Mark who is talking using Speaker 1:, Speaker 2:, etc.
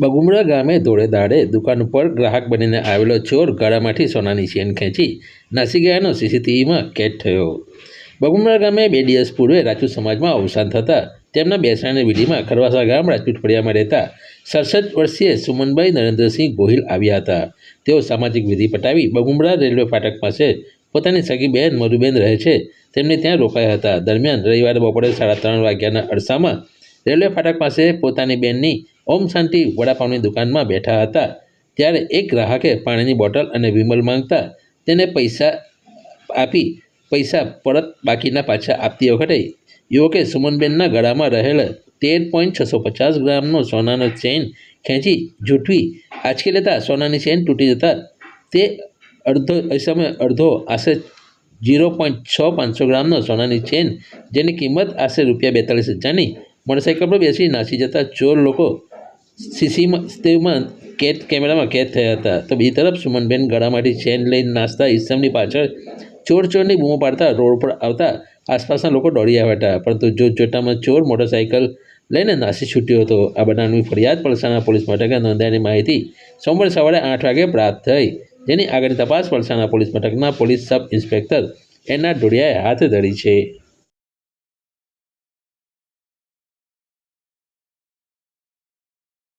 Speaker 1: બગુમરા ગામે ધોળે દાડે દુકાન ઉપર ગ્રાહક બનીને આવેલો ચોર ગાળામાંથી સોનાની ચેન ખેંચી નાસી ગયાનો સીસીટીવીમાં કેદ થયો. બગુમડા ગામે બે દિવસ પૂર્વે રાજપૂત સમાજમાં અવસાન થતાં તેમના બેસણાની વિધિમાં ખરવાસા ગામ રાજપૂત ફળિયામાં રહેતા સડસઠ વર્ષીય સુમનભાઈ નરેન્દ્રસિંહ ગોહિલ આવ્યા હતા. તેઓ સામાજિક વિધિ પટાવી બગુમડા રેલવે ફાટક પાસે પોતાની સગી બહેન મધુબેન રહે છે. તેમને ત્યાં રોકાયા હતા. દરમિયાન રવિવારે બપોરે સાડા ત્રણ વાગ્યાના અરસામાં રેલવે ફાટક પાસે પોતાની બેનની ઓમ શાંતિ વડાપાવની દુકાનમાં બેઠા હતા. ત્યારે એક ગ્રાહકે પાણીની બોટલ અને વિમલ માંગતા તેને પૈસા આપી પૈસા પરત બાકીના પાછા આપતી વખતે યુવકે સુમનબેનના ગળામાં રહેલ તેર પોઈન્ટ છસો પચાસ ગ્રામનો સોનાનો ચેન ખેંચી જૂઠવી આંચકી લેતા સોનાની ચેન તૂટી જતાં તે અડધો સમયે અડધો આશરે જીરો પોઈન્ટ છ પાંચસો ગ્રામનો સોનાની ચેન જેની કિંમત આશરે રૂપિયા બેતાલીસ હજારની મોટરસાઇકલ પર બેસી નાસી જતા ચોર લોકો સીસીટીવીમાં કેદ, કેમેરામાં કેદ થયા હતા. તો બીજી તરફ સુમનબેન ગળામાંથી ચેન લઈને નાસ્તા ઇસમની પાછળ ચોર ચોરની બૂમો પાડતા રોડ પર આવતા આસપાસના લોકો દોડી આવ્યા હતા. પરંતુ જોત જોતામાં ચોર મોટરસાઇકલ લઈને નાસી છૂટ્યો હતો. આ બનાવની ફરિયાદ પલસાણા પોલીસ મથકે નોંધાયેલી માહિતી સોમવાર સવારે આઠ વાગે પ્રાપ્ત થઈ. જેની આગળની તપાસ પલસાણા પોલીસ મથકના પોલીસ સબ ઇન્સ્પેક્ટર એના ડોડિયાએ હાથ ધરી છે.